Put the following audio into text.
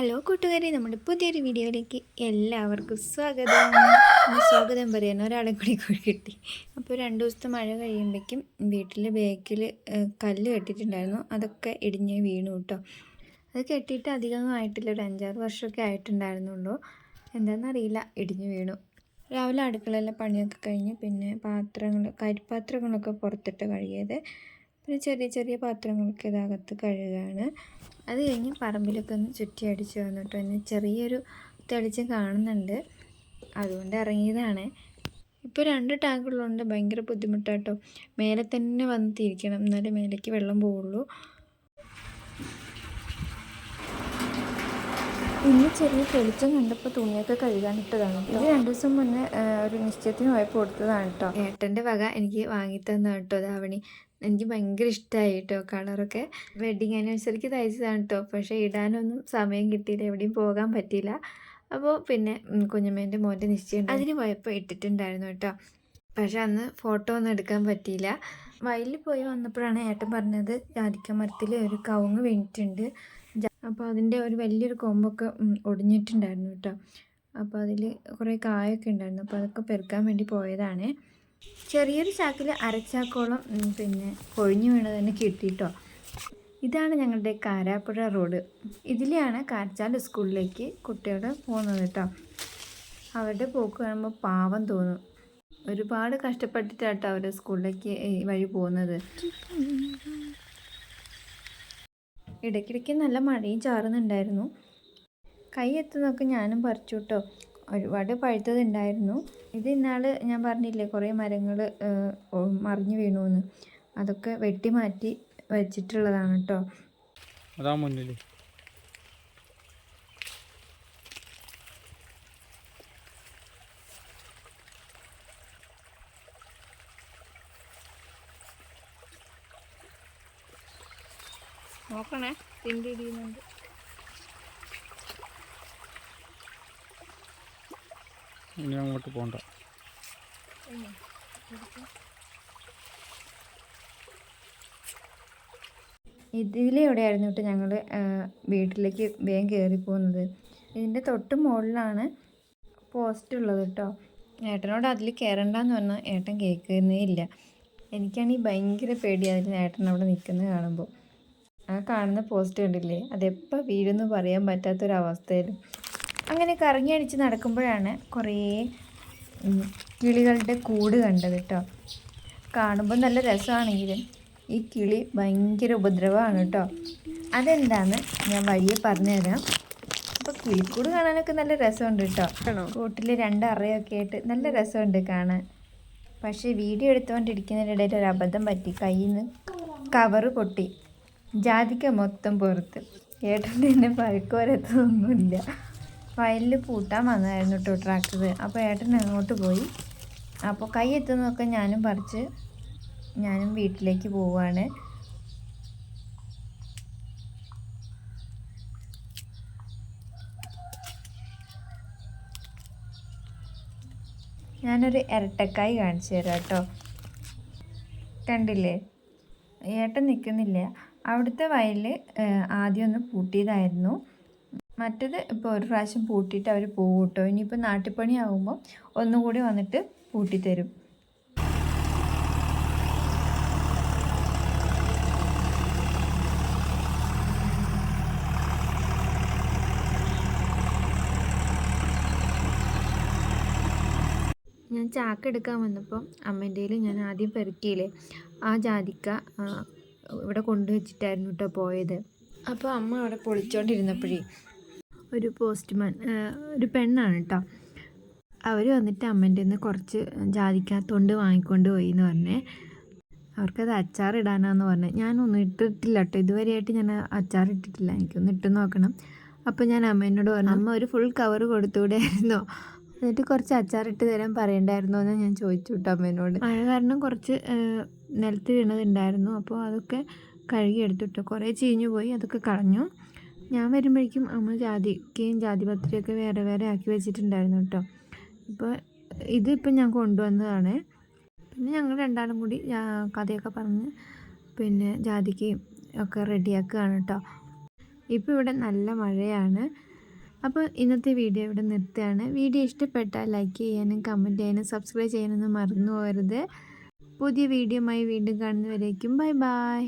Hello കൂട്ടുകാരെ നമ്മുടെ പുതിയൊരു വീഡിയോയിലേക്ക് എല്ലാവർക്കും സ്വാഗതം. സ്വാഗതം പറയാൻ ഒരാളെ കൂടി കൂടി കിട്ടി. അപ്പോൾ രണ്ട് ദിവസത്തെ മഴ കഴിയുമ്പോഴേക്കും വീട്ടിൽ ബേക്കിൽ കല്ല് കെട്ടിയിട്ടുണ്ടായിരുന്നു. അതൊക്കെ ഇടിഞ്ഞ് വീണു കേട്ടോ. അത് കെട്ടിയിട്ട് അധികം ആയിട്ടില്ല. ഒരു അഞ്ചാറ് വർഷമൊക്കെ ആയിട്ടുണ്ടായിരുന്നുള്ളൂ. എന്താണെന്നറിയില്ല. ഇടിഞ്ഞ് വീണു. രാവിലെ അടുക്കളയിലെ പണിയൊക്കെ കഴിഞ്ഞ് പിന്നെ പാത്രങ്ങൾ കരിപ്പാത്രങ്ങളൊക്കെ പുറത്തിട്ട് കഴുകിയത്. പിന്നെ ചെറിയ ചെറിയ പാത്രങ്ങളൊക്കെ ഇതകത്ത് കഴുകുകയാണ് അത് കഴിഞ്ഞ് പറമ്പിലൊക്കെ ഒന്ന് ചുറ്റി അടിച്ച് വന്നിട്ട് തന്നെ ചെറിയൊരു തെളിച്ചം കാണുന്നുണ്ട്. അതുകൊണ്ട് ഇറങ്ങിയതാണ്. ഇപ്പോൾ രണ്ട് ടാങ്കുള്ളതുകൊണ്ട് ഭയങ്കര ബുദ്ധിമുട്ടാട്ടോ. മേലെ തന്നെ വന്ന് തിരിക്കണം. എന്നാലേ മേലേക്ക് വെള്ളം പോവുള്ളൂ. ഇന്ന് ചെറിയ തെളിച്ചം കണ്ടപ്പോൾ തുണിയൊക്കെ കഴുകാനിട്ടതാണ് ഇത് രണ്ടു ദിവസം മുന്നേ ഒരു നിശ്ചയത്തിന് പോയപ്പോൾ കൊടുത്തതാണ് കേട്ടോ ഏട്ടന്റെ വക എനിക്ക് വാങ്ങിത്തന്ന കേട്ടോ ധാവണി. എനിക്ക് ഭയങ്കര ഇഷ്ടമായി കേട്ടോ കളറൊക്കെ. വെഡിങ് ആനിവേഴ്സറിക്ക് തയ്ച്ചതാണ് കേട്ടോ പക്ഷേ ഇടാനൊന്നും സമയം കിട്ടിയില്ല. എവിടെയും പോകാൻ പറ്റിയില്ല. അപ്പോൾ പിന്നെ കുഞ്ഞമ്മേന്റെ മോന്റെ നിശ്ചയം അതിന് പോയപ്പോൾ ഇട്ടിട്ടുണ്ടായിരുന്നു കേട്ടോ പക്ഷെ അന്ന് ഫോട്ടോ ഒന്നും എടുക്കാൻ പറ്റിയില്ല. വയലിൽ പോയി വന്നപ്പോഴാണ് ഏട്ടൻ പറഞ്ഞത് ജാതിക്ക മരത്തിൽ ഒരു കവുങ്ങ് വീണിട്ടുണ്ട്. അപ്പോൾ അതിന്റെ ഒരു വലിയൊരു കൊമ്പൊക്കെ ഒടിഞ്ഞിട്ടുണ്ടായിരുന്നു കേട്ടോ. അപ്പോൾ അതിൽ കുറേ കായൊക്കെ ഉണ്ടായിരുന്നു. അപ്പോൾ അതൊക്കെ പെറുക്കാൻ വേണ്ടി പോയതാണ്. ചെറിയൊരു ചാക്കിൽ അരച്ചാക്കോളം പിന്നെ കൊഴിഞ്ഞു വീണത് തന്നെ കിട്ടിയിട്ടോ ഇതാണ് ഞങ്ങളുടെ കാരാപ്പുഴ റോഡ്. ഇതിലെയാണ് കാരച്ചാൽ സ്കൂളിലേക്ക് കുട്ടികൾ പോകുന്നത് കേട്ടോ. അവരുടെ പോക്ക് കാണുമ്പോൾ പാവം തോന്നും. ഒരുപാട് കഷ്ടപ്പെട്ടിട്ടാട്ടോ അവർ സ്കൂളിലേക്ക് വഴി പോകുന്നത്. ഇടയ്ക്കിടയ്ക്ക് നല്ല മഴയും ചാറുന്നുണ്ടായിരുന്നു. കൈ എത്തുന്നൊക്കെ ഞാനും പറിച്ചു കേട്ടോ ഒരുപാട് പഴുത്തതുണ്ടായിരുന്നു. ഇത് ഇന്നാൾ ഞാൻ പറഞ്ഞില്ലേ കുറേ മരങ്ങൾ മറിഞ്ഞു വീണു എന്ന് അതൊക്കെ വെട്ടി മാറ്റി വെച്ചിട്ടുള്ളതാണ് കേട്ടോ അതാ മുന്നിൽ നോക്കണേ തിണ്ടി ഇടിയുന്നുണ്ട് ഇനി അങ്ങോട്ട് പോണ്ട. ഇതിലൂടെയായിരുന്നു കേട്ടോ ഞങ്ങൾ വീട്ടിലേക്ക് വേഗം കയറി പോകുന്നത്? ഇതിന്റെ തൊട്ട് മുകളിലാണ് പോസ്റ്റ് ഉള്ളത് കേട്ടോ ഏട്ടനോട് അതിൽ കയറണ്ടെന്ന് പറഞ്ഞാൽ ഏട്ടൻ കേൾക്കുന്നേ ഇല്ല. എനിക്കാണെങ്കിൽ ഭയങ്കര പേടി അതിൽ ഏട്ടൻ അവിടെ നിൽക്കുന്നത് കാണുമ്പോൾ ആ കാണുന്ന പോസ്റ്റ് കണ്ടില്ലേ? അതെപ്പോൾ വീഴുമെന്ന് പറയാൻ പറ്റാത്തൊരവസ്ഥയിലും അങ്ങനെ കറങ്ങി അടിച്ച് നടക്കുമ്പോഴാണ് കുറേ കിളികളുടെ കൂട് കണ്ടത് കേട്ടോ കാണുമ്പോൾ നല്ല രസമാണെങ്കിലും ഈ കിളി ഭയങ്കര ഉപദ്രവമാണ് കേട്ടോ അതെന്താന്ന് ഞാൻ വഴിയെ പറഞ്ഞുതരാം. അപ്പോൾ കിളിക്കൂട് കാണാനൊക്കെ നല്ല രസമുണ്ട് കേട്ടോ കൂട്ടിൽ രണ്ട് അറയൊക്കെ ആയിട്ട് നല്ല രസമുണ്ട് കാണാൻ. പക്ഷേ വീഡിയോ എടുത്തുകൊണ്ടിരിക്കുന്നതിനിടയിൽ ഒരു അബദ്ധം പറ്റി. കയ്യിൽ നിന്ന് കവറ് പൊട്ടി. ജാതിക്ക മൊത്തം പുറത്ത്. ഏട്ടന്റെ തന്നെ പഴുക്കോരത്തൊന്നുമില്ല വയലിൽ പൂട്ടാൻ വന്നായിരുന്നു കേട്ടോ ട്രാക്ടർ അപ്പോൾ ഏട്ടൻ അങ്ങോട്ട് പോയി. അപ്പോൾ കൈ എത്തുന്നതൊക്കെ ഞാനും പറിച്ച് ഞാനും വീട്ടിലേക്ക് പോവുകയാണ് ഞാനൊരു ഇരട്ടക്കായി കാണിച്ചു തരാം കേട്ടോ കണ്ടില്ലേ? ഏട്ടൻ നിൽക്കുന്നില്ല അവിടുത്തെ വയലിൽ ആദ്യം ഒന്ന് പൂട്ടിയതായിരുന്നു. മറ്റത് ഇപ്പോൾ ഒരു പ്രാവശ്യം പൂട്ടിയിട്ട് അവർ പോകും കേട്ടോ ഇനിയിപ്പോൾ നാട്ടുപണി ആകുമ്പോൾ ഒന്നുകൂടി വന്നിട്ട് പൂട്ടിത്തരും. ഞാൻ ചാക്ക് എടുക്കാൻ വന്നപ്പോൾ അമ്മേന്റെ ഞാൻ ആദ്യം പെറുക്കിയില്ലേ? ആ ജാതിക്ക ഇവിടെ കൊണ്ടു കൊണ്ടുവച്ചിട്ടായിരുന്നു കേട്ടോ പോയത്. അപ്പോൾ അമ്മ അവിടെ പൊളിച്ചോണ്ടിരുന്നപ്പോഴേ ഒരു പോസ്റ്റ്മാൻ ഒരു പെണ്ണാണ് കേട്ടോ അവർ വന്നിട്ട് അമ്മന്റെ നിന്ന് കുറച്ച് ജാതിക്ക തൊണ്ട് വാങ്ങിക്കൊണ്ട് പോയി എന്ന് പറഞ്ഞേ. അവർക്കത് അച്ചാർ ഇടാനാന്ന് പറഞ്ഞത് ഞാനൊന്നും ഇട്ടിട്ടില്ല കേട്ടോ ഇതുവരെയായിട്ട് ഞാൻ അച്ചാർ ഇട്ടിട്ടില്ല. എനിക്കൊന്ന് ഇട്ട് നോക്കണം. അപ്പോൾ ഞാൻ അമ്മേനോട് പറഞ്ഞു അമ്മ ഒരു ഫുൾ കവർ കൊടുത്തുകൂടെയായിരുന്നോ എന്നിട്ട് കുറച്ച് അച്ചാറിട്ട് തരാൻ പറയണ്ടായിരുന്നോ എന്ന് ഞാൻ ചോദിച്ചു അമ്മേനോട്. മഴ കാരണം കുറച്ച് നിലത്ത് വീണതുണ്ടായിരുന്നു. അപ്പോൾ അതൊക്കെ കഴുകിയെടുത്തിട്ട് കുറേ ചീഞ്ഞു പോയി അതൊക്കെ കളഞ്ഞു. ഞാൻ വരുമ്പോഴേക്കും അമ്മ ജാതിക്കയും ജാതിപത്രിയൊക്കെ വേറെ വേറെ ആക്കി വെച്ചിട്ടുണ്ടായിരുന്നു കേട്ടോ ഇപ്പോൾ ഇതിപ്പോൾ ഞാൻ കൊണ്ടുവന്നതാണ്. പിന്നെ ഞങ്ങൾ രണ്ടാളും കൂടി കഥയൊക്കെ പറഞ്ഞ് പിന്നെ ജാതിക്കയും ഒക്കെ റെഡിയാക്കുകയാണ് കേട്ടോ ഇപ്പോൾ ഇവിടെ നല്ല മഴയാണ്. അപ്പോൾ ഇന്നത്തെ വീഡിയോ ഇവിടെ നിർത്തുകയാണ്. വീഡിയോ ഇഷ്ടപ്പെട്ടാൽ ലൈക്ക് ചെയ്യാനും കമന്റ് ചെയ്യാനും സബ്സ്ക്രൈബ് ചെയ്യാനൊന്നും മറന്നു പോകരുത്. പുതിയ വീഡിയോയുമായി വീണ്ടും കാണുന്നവരേക്കും ബൈ ബൈ.